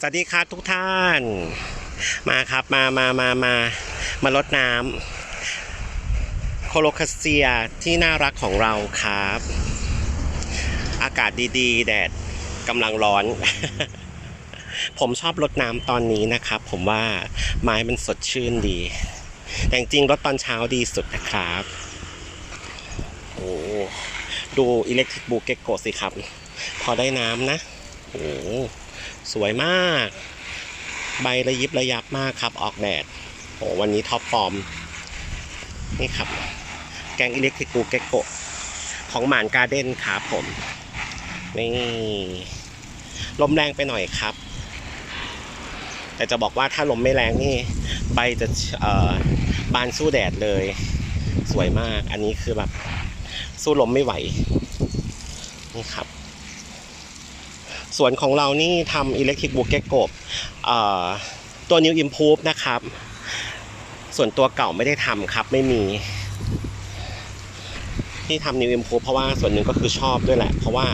สวัสดีครับทุกท่าน มาครับมามามามามาลดน้ำโคโลคาเซียที่น่ารักของเราครับ อากาศดีๆ แดดกำลังร้อน ผมชอบรดน้ำตอนนี้นะครับ ผมว่าไม้มันสดชื่นดี แต่จริงๆรดตอนเช้าดีสุดนะครับโอ้ดูอิเล็กทริกบูเกโกสิครับ พอได้น้ำนะโอ้ สวยมาก ใบระยิบระยับมากครับออกแดดโอ้วันนี้ท็อปฟอร์ม นี่ครับ แกงอิเล็กทริกูเกโกของหมานการ์เด้นครับผม นี่ลมแรงไปหน่อยครับ แต่จะบอกว่าถ้าลมไม่แรงนี่ ใบจะเอ่อบานสู้แดดเลย สวยมากอันนี้คือแบบ สู้ลมไม่ไหว นี่ครับ สวนของเรานี่ทำอิเล็กทริกบูเกโกบตัว New Improve นะครับ ส่วนตัวเก่าไม่ได้ทำครับไม่มี ที่ทำ New Improve เพราะว่าส่วนหนึ่งก็คือชอบด้วยแหละ เพราะว่า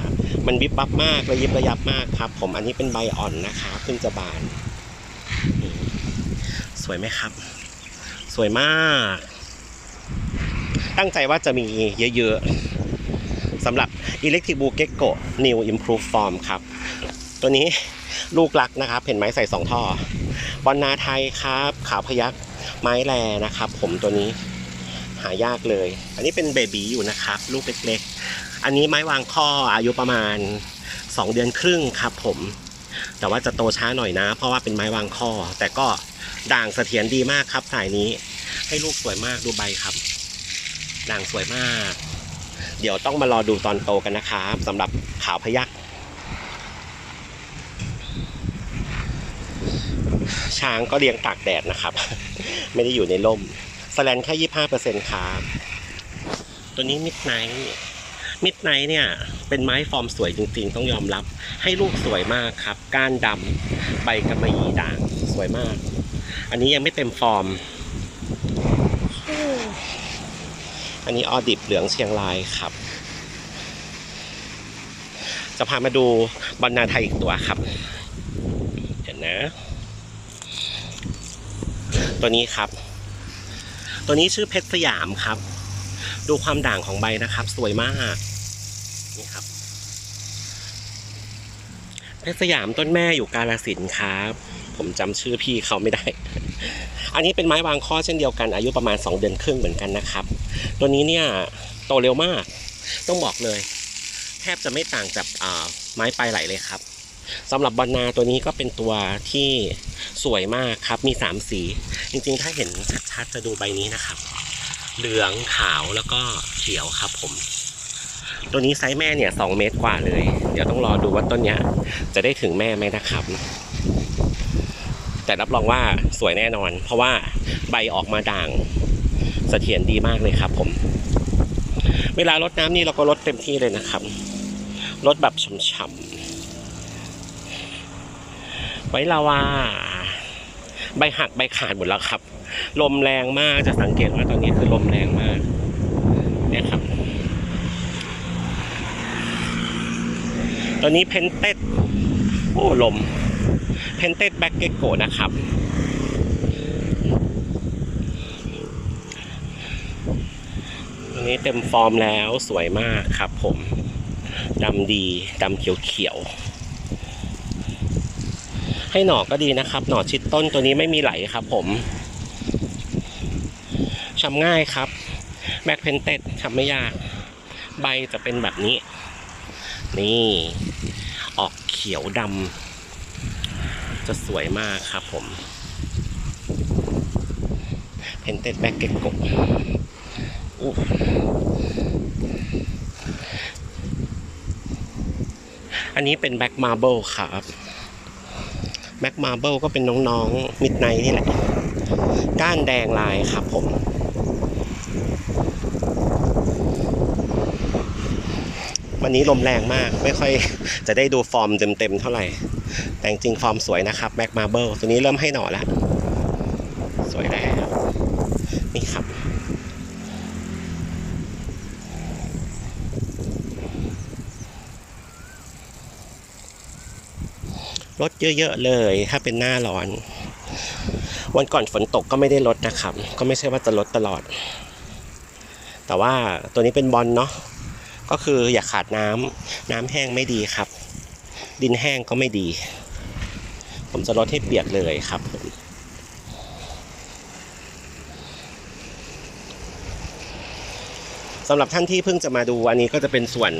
มันวิบวับมากระยิบระยับมากครับ ผมอันนี้เป็นใบอ่อนนะครับเพิ่งจะบาน สวยไหมครับ สวยมาก ตั้งใจว่าจะมีเยอะๆ สำหรับ Electric Blue Gecko New Improve Form ครับ ตัวนี้ลูกรักนะครับ เห็นไหมใส่สองท่อบอลนาไทยครับ ขาวพยักไม้แรนะครับ ผมตัวนี้หายากเลย อันนี้เป็นเบบีอยู่นะครับ ลูกเล็กๆ อันนี้ไม้วางข้ออายุประมาณ 2 เดือนครึ่งครับผม แต่ว่าจะโตช้าหน่อยนะ เพราะว่าเป็นไม้วางข้อ แต่ก็ด่างเสถียรดีมากครับสายนี้ ให้ลูกสวยมากดูใบครับ ด่างสวยมาก เดี๋ยวต้องมารอดูตอนโตกันนะครับสำหรับขาวพยักช้างก็เลี้ยงตากแดดนะครับ ไม่ได้อยู่ในร่มสแลนแค่ยี่ห้าเปอร์เซ็นต์ครับ ตัวนี้มิดไนท์มิดไนท์เนี่ย เป็นไม้ฟอร์มสวยจริง ๆ ต้องยอมรับ ให้ลูกสวยมากครับ ก้านดำใบกำมะหยี่ด่างสวยมาก อันนี้ยังไม่เต็มฟอร์ม อันนี้ออดิบเหลืองเชียงรายครับ จะพามาดูบอลนาไทยอีกตัวครับ เดี๋ยวนะ ตัวนี้ครับ ตัวนี้ชื่อเพชรสยามครับ ดูความด่างของใบนะครับ สวยมากนี่ครับเพชรสยามต้นแม่อยู่กาลสินครับ ผมจำชื่อพี่เขาไม่ได้ อันนี้เป็นไม้วางข้อเช่นเดียวกันอายุประมาณ 2 เดือนครึ่งเหมือนกันนะครับ ตัวนี้เนี่ยโตเร็วมาก ต้องบอกเลย แทบจะไม่ต่างจากไม้ปลายไหลเลยครับสำหรับบอลนาตัวนี้ก็เป็นตัวที่สวยมากครับ มี 3 สี จริงๆ ถ้าเห็นชัดๆจะดูใบนี้นะครับ เหลืองขาวแล้วก็เขียวครับผม ตัวนี้ไซส์แม่เนี่ย2เมตรกว่าเลย เดี๋ยวต้องรอดูว่าต้นเนี้ยจะได้ถึงแม่ไหมนะครับ แต่รับรองว่าสวยแน่นอน เพราะว่าใบออกมาด่างเสถียรดีมากเลยครับ ผม เวลารดน้ำนี่เราก็รดเต็มที่เลยนะครับรดแบบฉ่ำๆไว้ลาวาใบหักใบขาดหมดแล้วครับ ลมแรงมากจะสังเกตว่าตอนนี้คือลมแรงมาก เนี่ยครับตัวนี้เพนเต็ดโอ้ลม เพนเต็ดแบ็กเกโกนะครับตัวนี้เต็มฟอร์มแล้วสวยมากครับผมดำดีดำเขียวๆ ให้หน่อก็ดีนะครับ หน่อชิดต้นตัวนี้ไม่มีไหลครับผมชำง่ายครับแบ็กเพนเต็ดทำไม่ยาก ใบจะเป็นแบบนี้ นี่ ออกเขียวดำ จะสวยมากครับผมเพนเต็ดแบ็กเกโกอู้อันนี้เป็นแบ็กมาร์เบิลครับแบ็กมาร์เบิลก็เป็นน้องๆมิดไนนี่แหละ ก้านแดงลายครับผม วันนี้ลมแรงมากไม่ค่อยจะได้ดูฟอร์มเต็มๆเท่าไหร่ แต่จริงฟอร์มสวยนะครับแบ็กมาเบิลตัวนี้เริ่มให้หน่อแล้ว สวยแล้ว นี่ครับ รถเยอะๆเลยถ้าเป็นหน้าร้อน วันก่อนฝนตกก็ไม่ได้ลดนะครับ ก็ไม่ใช่ว่าจะลดตลอด แต่ว่าตัวนี้เป็นบอลเนาะก็คืออย่าขาดน้ำน้ำแห้งไม่ดีครับ ดินแห้งก็ไม่ดี ผมจะลดให้เปียกเลยครับผมสำหรับท่านที่เพิ่งจะมาดูอันนี้ก็จะเป็นส่วน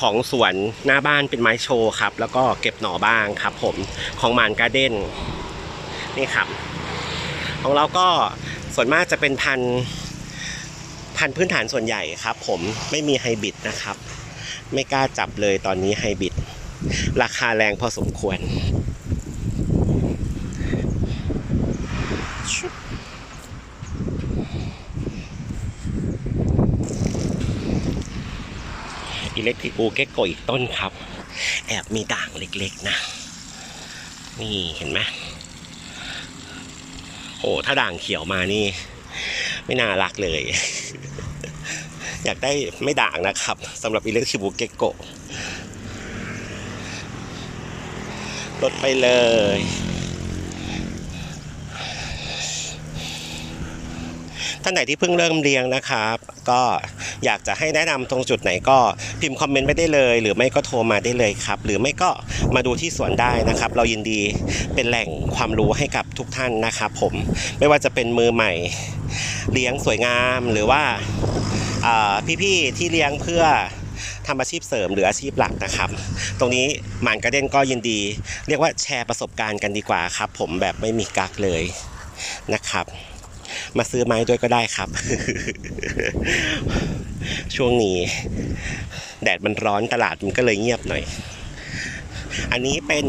ของสวนหน้าบ้านเป็นไม้โชว์ครับ แล้วก็เก็บหน่อบ้างครับผมของมานการ์เด้นนี่ครับ ของเราก็ส่วนมากจะเป็นพันธุ์พันธุ์พื้นฐานส่วนใหญ่ครับ ผมไม่มีไฮบริดนะครับ ไม่กล้าจับเลยตอนนี้ไฮบริด ราคาแรงพอสมควร อิเล็กทริกูเก็กโกอีกต้นครับ แอบมีด่างเล็กๆนะ นี่เห็นไหมโอ้ถ้าด่างเขียวมานี่ ไม่น่ารักเลย อยากได้ไม่ด่างนะครับสำหรับอิเล็กทริกูเก็กโก ลดไปเลย ท่านไหนที่เพิ่งเริ่มเรียงนะครับ ก็อยากจะให้แนะนำตรงจุดไหนก็พิมพ์คอมเมนต์ไปได้เลย หรือไม่ก็โทรมาได้เลยครับ หรือไม่ก็มาดูที่สวนได้นะครับ เรายินดีเป็นแหล่งความรู้ให้กับทุกท่านนะครับผมไม่ว่าจะเป็นมือใหม่ เลี้ยงสวยงามหรือว่าพี่ๆที่เลี้ยงเพื่อ ทำอาชีพเสริมหรืออาชีพหลักนะครับ ตรงนี้หมานกระเด้นก็ยินดี เรียกว่าแชร์ประสบการณ์กันดีกว่าครับ ผมแบบไม่มีกักเลยนะครับ มาซื้อไม้ด้วยก็ได้ครับ ช่วงนี้ แดดมันร้อนตลาดมันก็เลยเงียบหน่อย อันนี้เป็น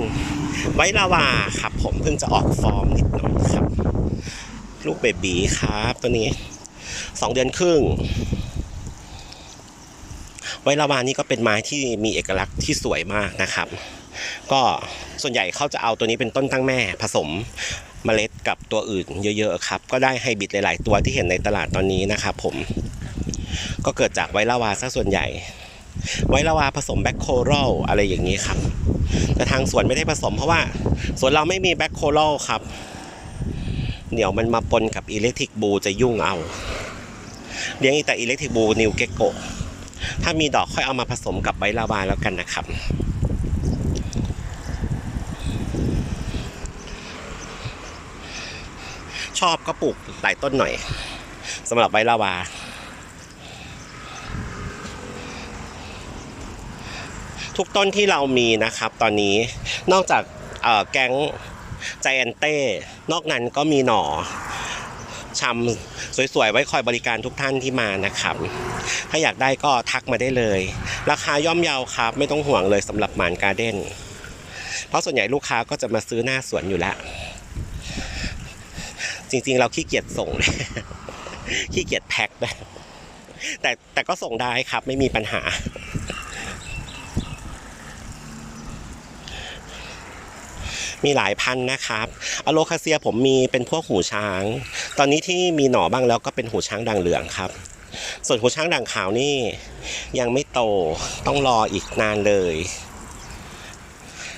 ไวลาวาครับ ผมเพิ่งจะออกฟอร์มนิดหน่อยครับ ลูกเบบีครับตัวนี้สองเดือนครึ่ง ไวลาวานี่ก็เป็นไม้ที่มีเอกลักษณ์ที่สวยมากนะครับ ก็ส่วนใหญ่เขาจะเอาตัวนี้เป็นต้นตั้งแม่ผสมเมล็ดกับตัวอื่นเยอะๆครับ ก็ได้ไฮบริดหลาย ๆ ตัวที่เห็นในตลาดตอนนี้นะครับผมก็เกิดจากไวลาวาซะส่วนใหญ่ ไวลาวาผสมแบ็คโครลอะไรอย่างนี้ครับ แต่ทางสวนไม่ได้ผสมเพราะว่าสวนเราไม่มีแบ็คโครลครับ เดี๋ยวมันมาปนกับอิเล็กทริกบูจะยุ่งเอา เลี้ยงอีแต่อิเล็กทริกบูนิวเกโก ถ้ามีดอกค่อยเอามาผสมกับไวลาวาแล้วกันนะครับ ชอบก็ปลูกหลายต้นหน่อยสำหรับไวลาวาทุกต้นที่เรามีนะครับตอนนี้นอกจากแก๊งใจแอนเต้ นอกนั้นก็มีหน่อ ชำสวยๆ ไว้คอยบริการทุกท่านที่มานะครับ ถ้าอยากได้ก็ทักมาได้เลย ราคาย่อมเยาครับ ไม่ต้องห่วงเลยสำหรับหมานการ์เด้นเพราะส่วนใหญ่ลูกค้าก็จะมาซื้อหน้าสวนอยู่แล้ว จริงๆ เราขี้เกียจส่ง ขี้เกียจแพ็คแต่แต่ก็ส่งได้ครับไม่มีปัญหา มีหลายพันธุ์นะครับอโลคาเซียผมมีเป็นพวกหูช้าง ตอนนี้ที่มีหน่อบ้างแล้วก็เป็นหูช้างด่างเหลืองครับ ส่วนหูช้างด่างขาวนี่ยังไม่โตต้องรออีกนานเลย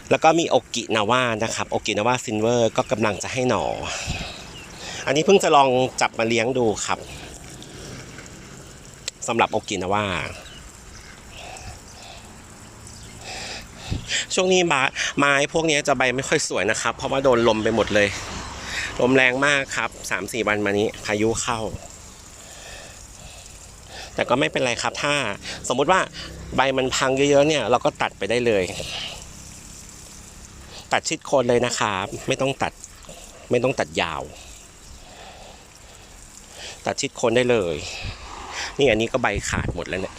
แล้วก็มีโอกินาวานะครับโอกินาวาซินเวอร์ก็กำลังจะให้หน่อ อันนี้เพิ่งจะลองจับมาเลี้ยงดูครับสำหรับโอกินาวา ช่วงนี้บาไม้พวกนี้จะใบไม่ค่อยสวยนะครับ เพราะว่าโดนลมไปหมดเลย ลมแรงมากครับสามสี่วันมานี้พายุเข้า แต่ก็ไม่เป็นไรครับ ถ้าสมมุติว่าใบมันพังเยอะๆเนี่ย เราก็ตัดไปได้เลย ตัดชิดโคนเลยนะครับไม่ต้องตัด ไม่ต้องตัดยาว ตัดชิดโคนได้เลย นี่อันนี้ก็ใบขาดหมดแล้วเนี่ย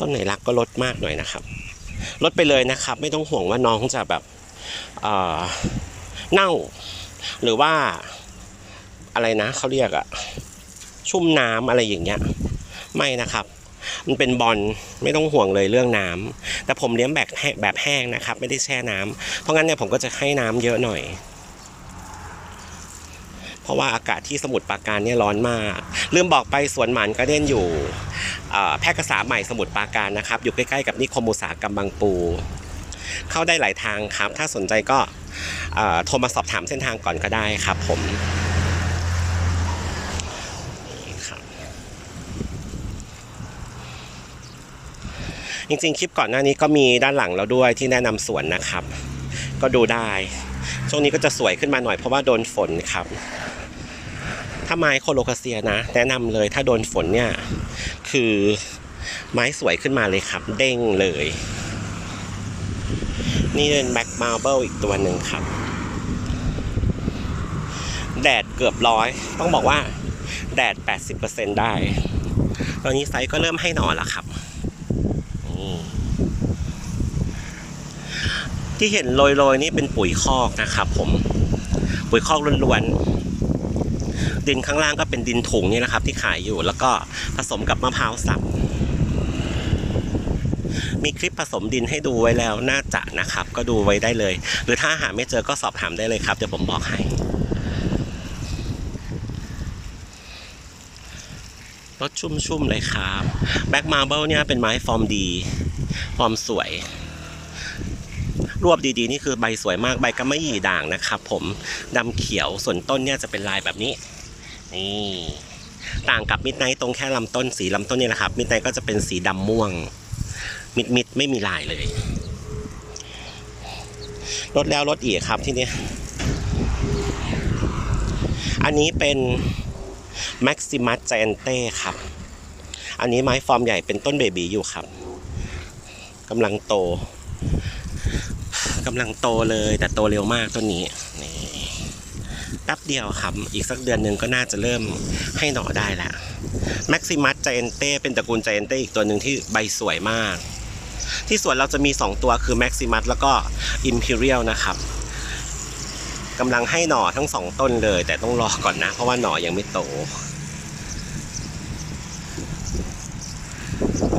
ต้นไหนรักก็ลดมากหน่อยนะครับ ลดไปเลยนะครับ ไม่ต้องห่วงว่าน้องจะแบบเอ่อเน่า หรือว่าอะไรนะเขาเรียกอะชุ่มน้ำอะไรอย่างเงี้ย ไม่นะครับ มันเป็นบอลไม่ต้องห่วงเลยเรื่องน้ำแต่ผมเลี้ยงแบบแห้งแบบแห้งนะครับ ไม่ได้แช่น้ำเพราะงั้นเนี่ยผมก็จะให้น้ำเยอะหน่อย ราะว่าอากาศที่สมุทรปราการเนี่ยร้อนมาก ลืมบอกไปสวนหมันก็เด่นอยู่แพร่กษาใหม่สมุทรปราการนะครับ อยู่ใกล้ๆกับนิคมอุตสาหกรรมบางปู เข้าได้หลายทางครับ ถ้าสนใจก็โทรมาสอบถามเส้นทางก่อนก็ได้ครับผมนี่ครับจริงๆ คลิปก่อนหน้านี้ก็มีด้านหลังเราด้วยที่แนะนำสวนนะครับ ก็ดูได้ ช่วงนี้ก็จะสวยขึ้นมาหน่อยเพราะว่าโดนฝนครับ ถ้าไม้โคโลคาเซียนะ แนะนำเลยถ้าโดนฝนเนี่ย คือไม้สวยขึ้นมาเลยครับ เด้งเลย นี่เป็นแบ็กมาร์เบิลอีกตัวหนึ่งครับ แดดเกือบร้อย ต้องบอกว่าแดด 80%ได้ ตอนนี้ไซส์ก็เริ่มให้หนอนแล้วครับที่เห็นโรยๆนี่เป็นปุ๋ยคอกนะครับผม ปุ๋ยคอกล้วนๆ ดินข้างล่างก็เป็นดินถุงนี่นะครับ ที่ขายอยู่แล้วก็ผสมกับมะพร้าวสับมีคลิปผสมดินให้ดูไว้แล้วน่าจะนะครับ ก็ดูไว้ได้เลย หรือถ้าหาไม่เจอก็สอบถามได้เลยครับเดี๋ยวผมบอกให้รสชุ่มๆเลยครับแบ็กมาร์เบิลเนี่ยเป็นไม้ฟอร์มดี ฟอร์มสวย รวบดีๆ นี่คือใบสวยมากใบก็ไม่หยี่ด่างนะครับผมดำเขียวส่วนต้นเนี่ยจะเป็นลายแบบนี้ นี่ต่างกับมิดไนท์ตรงแค่ลำต้นสีลำต้นนี่แหละครับมิดไนท์ก็จะเป็นสีดำม่วง มิดมิดๆไม่มีลายเลยลดแล้วลดอีกครับที่นี่อันนี้เป็น Maximus Giante ครับ อันนี้ไม้ฟอร์มใหญ่เป็นต้นเบบีอยู่ครับกำลังโตกำลังโตเลยแต่โตเร็วมากต้นนี้นี่ แป๊บเดียวครับ อีกสักเดือนหนึ่งก็น่าจะเริ่มให้หน่อได้แล้ว Maximus Giante เป็นตระกูล Giante อีกตัวหนึ่งที่ใบสวยมาก ที่สวนเราจะมี 2 ตัวคือ Maximus แล้วก็ Imperial นะครับกำลังให้หน่อทั้งสองต้นเลย แต่ต้องรอก่อนนะ เพราะว่าหน่อยังไม่โต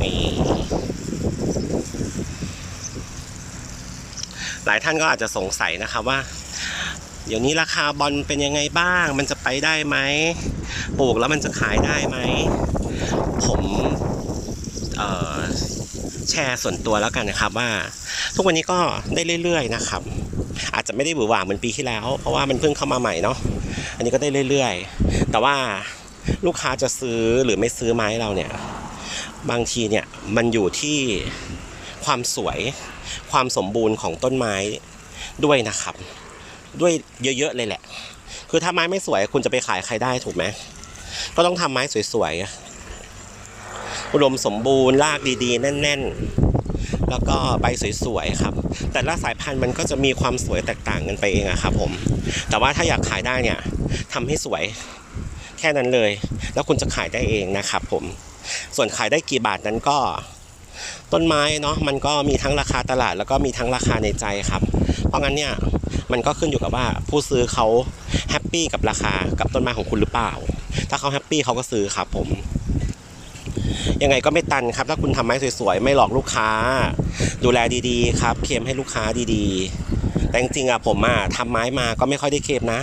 นี่หลายท่านก็อาจจะสงสัยนะครับว่า เดี๋ยวนี้ราคาบอลเป็นยังไงบ้าง มันจะไปได้ไหมปลูกแล้วมันจะขายได้ไหม ผมแชร์ส่วนตัวแล้วกันนะครับว่า ทุกวันนี้ก็ได้เรื่อยๆนะครับ อาจจะไม่ได้หวือหวาเหมือนปีที่แล้ว เพราะว่ามันเพิ่งเข้ามาใหม่เนาะอันนี้ก็ได้เรื่อยๆ แต่ว่าลูกค้าจะซื้อหรือไม่ซื้อไม้เราเนี่ย บางทีเนี่ยมันอยู่ที่ความสวยความสมบูรณ์ของต้นไม้ด้วยนะครับ ด้วยเยอะๆเลยแหละ คือถ้าไม้ไม่สวยคุณจะไปขายใครได้ถูกไหมก็ต้องทำไม้สวยๆอุดมสมบูรณ์รากดีๆ แน่น ๆ แล้วก็ใบสวยๆครับ แต่ละสายพันธุ์มันก็จะมีความสวยแตกต่างกันไปเองอะครับ ผม แต่ว่าถ้าอยากขายได้เนี่ยทำให้สวยแค่นั้นเลย แล้วคุณจะขายได้เองนะครับผมส่วนขายได้กี่บาทนั้นก็ ต้นไม้เนาะมันก็มีทั้งราคาตลาดแล้วก็มีทั้งราคาในใจครับ เพราะงั้นเนี่ยมันก็ขึ้นอยู่กับว่าผู้ซื้อเขาแฮปปี้กับราคากับต้นไม้ของคุณหรือเปล่า ถ้าเขาแฮปปี้เขาก็ซื้อครับผมยังไงก็ไม่ตันครับ ถ้าคุณทำไม้สวยๆ ไม่หลอกลูกค้า ดูแลดีๆ ครับ เคมให้ลูกค้าดีๆ แต่จริงๆอะผมอะทำไม้มาก็ไม่ค่อยได้เคมนะ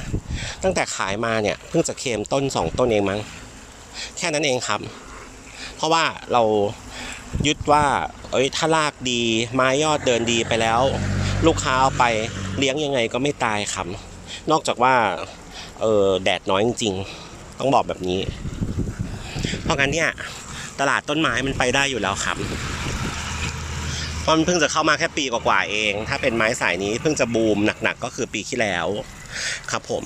ตั้งแต่ขายมาเนี่ยเพิ่งจะเคมต้นสองต้นเองมั้งแค่นั้นเองครับ เพราะว่าเรายึดว่า เอ้ยถ้ารากดีไม้ยอดเดินดีไปแล้ว ลูกค้าเอาไปเลี้ยงยังไงก็ไม่ตายครับ นอกจากว่าเออแดดน้อยจริงๆ ต้องบอกแบบนี้ เพราะงั้นเนี่ยตลาดต้นไม้มันไปได้อยู่แล้วครับเพราะมันเพิ่งจะเข้ามาแค่ปีกว่าๆเอง ถ้าเป็นไม้สายนี้เพิ่งจะบูมหนักๆก็คือปีที่แล้วครับผม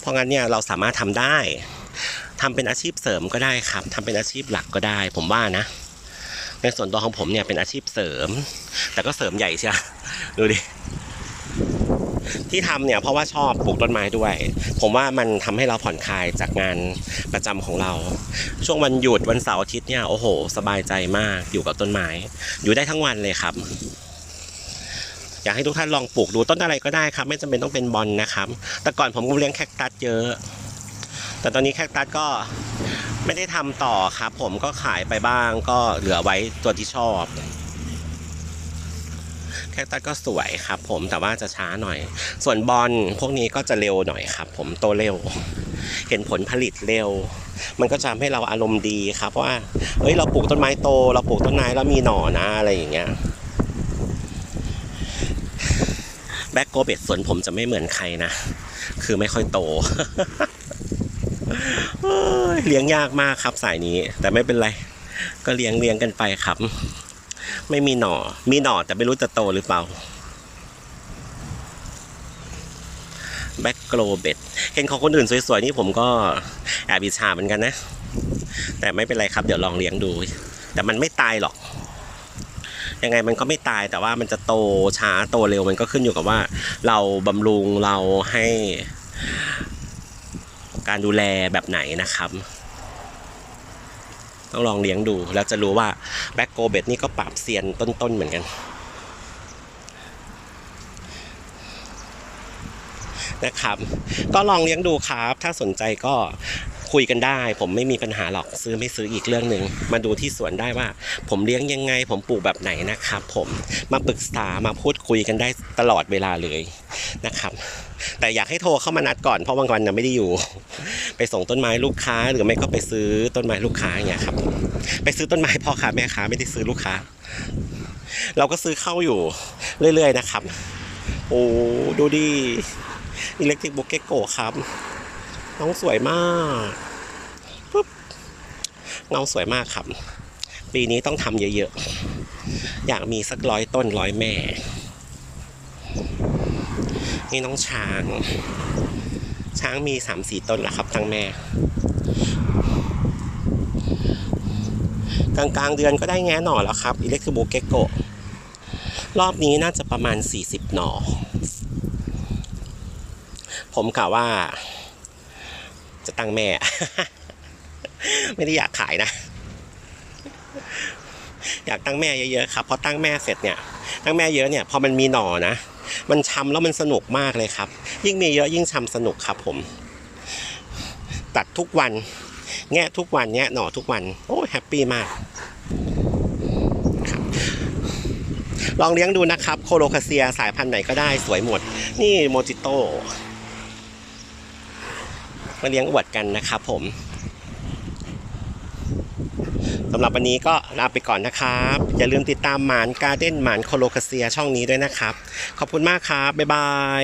เพราะงั้นเนี่ยเราสามารถทำได้ทำเป็นอาชีพเสริมก็ได้ครับทำเป็นอาชีพหลักก็ได้ ผมว่านะ ในส่วนตัวของผมเนี่ยเป็นอาชีพเสริม แต่ก็เสริมใหญ่ใช่ไหมดูดิที่ทำเนี่ยเพราะว่าชอบปลูกต้นไม้ด้วย ผมว่ามันทำให้เราผ่อนคลายจากงานประจำของเรา ช่วงวันหยุดวันเสาร์อาทิตย์เนี่ยโอ้โห สบายใจมากอยู่กับต้นไม้ อยู่ได้ทั้งวันเลยครับ อยากให้ทุกท่านลองปลูกดูต้นอะไรก็ได้ครับ ไม่จำเป็นต้องเป็นบอลนะครับ แต่ก่อนผมก็เลี้ยงแคคตัสเยอะ แต่ตอนนี้แคคตัสก็ ไม่ได้ทำต่อครับ ผมก็ขายไปบ้างก็เหลือไว้ตัวที่ชอบแคคตัสก็สวยครับ ผมแต่ว่าจะช้าหน่อย ส่วนบอลพวกนี้ก็จะเร็วหน่อยครับ ผมโตเร็ว เห็นผลผลิตเร็ว มันก็จะทำให้เราอารมณ์ดีครับว่าเอ้ยเราปลูกต้นไม้โต เราปลูกต้นไม้แล้วมีหน่อนะอะไรอย่างเงี้ยแบ็กโกเบตสวนผมจะไม่เหมือนใครนะ คือไม่ค่อยโต เลี้ยงยากมากครับสายนี้ แต่ไม่เป็นไร ก็เลี้ยงเลี้ยงกันไปครับ ไม่มีหน่อ มีหน่อแต่ไม่รู้จะโตหรือเปล่าแบ็กโกลเบตเห็นของคนอื่นสวยๆนี่ผมก็แอบอิจฉาเหมือนกันนะ แต่ไม่เป็นไรครับ เดี๋ยวลองเลี้ยงดู แต่มันไม่ตายหรอก ยังไงมันก็ไม่ตายแต่ว่ามันจะโตช้าโตเร็วมันก็ขึ้นอยู่กับว่า เราบำรุงเราให้ การดูแลแบบไหนนะครับ ต้องลองเลี้ยงดูแล้วจะรู้ว่าแบ็กโกเบตนี่ก็ปราบเซียนต้นๆเหมือนกันนะครับ ก็ลองเลี้ยงดูครับ ถ้าสนใจก็ คุยกันได้ ผมไม่มีปัญหาหรอกซื้อไม่ซื้ออีกเรื่องหนึ่งมาดูที่สวนได้ว่า ผมเลี้ยงยังไง ผมปลูกแบบไหนนะครับ ผมมาปรึกษามาพูดคุยกันได้ตลอดเวลาเลยนะครับ แต่อยากให้โทรเข้ามานัดก่อนเพราะบางวันนะไม่ได้อยู่ ไปส่งต้นไม้ลูกค้าหรือไม่ก็ไปซื้อต้นไม้ลูกค้าอย่างเงี้ยครับ ไปซื้อต้นไม้พ่อค้าแม่ค้าไม่ได้ซื้อลูกค้า เราก็ซื้อเข้าอยู่เรื่อยๆนะครับ โอ้ดูดิอิเล็กทริกโบเกโกครับ น้องสวยมากปุ๊บน้องสวยมากครับ ปีนี้ต้องทำเยอะๆ อยากมีสักร้อยต้นร้อยแม่ นี่น้องช้าง ช้างมีสามสี่ต้นแล้วครับทั้งแม่ กลางๆเดือนก็ได้แง่หน่อแล้วครับอิเล็กทริกโบเกโกรอบนี้น่าจะประมาณ 40 หน่อ ผมกะว่า จะตั้งแม่ ไม่ได้อยากขายนะ อยากตั้งแม่เยอะๆครับพอตั้งแม่เสร็จเนี่ย ตั้งแม่เยอะเนี่ยพอมันมีหน่อนะ มันชำแล้วมันสนุกมากเลยครับ ยิ่งมีเยอะยิ่งชำสนุกครับ ผม ตัดทุกวัน แงะทุกวันแงะหน่อทุกวัน โอ้แฮปปี้มากลองเลี้ยงดูนะครับ โคโลคาเซียสายพันธุ์ไหนก็ได้สวยหมด นี่โมจิโต้ มาเลี้ยงอวดกันนะครับผมสำหรับวันนี้ก็ลาไปก่อนนะครับ อย่าลืมติดตามหมานการ์เด้นหมานโคโลคาเซียช่องนี้ด้วยนะครับ ขอบคุณมากครับ บ๊ายบาย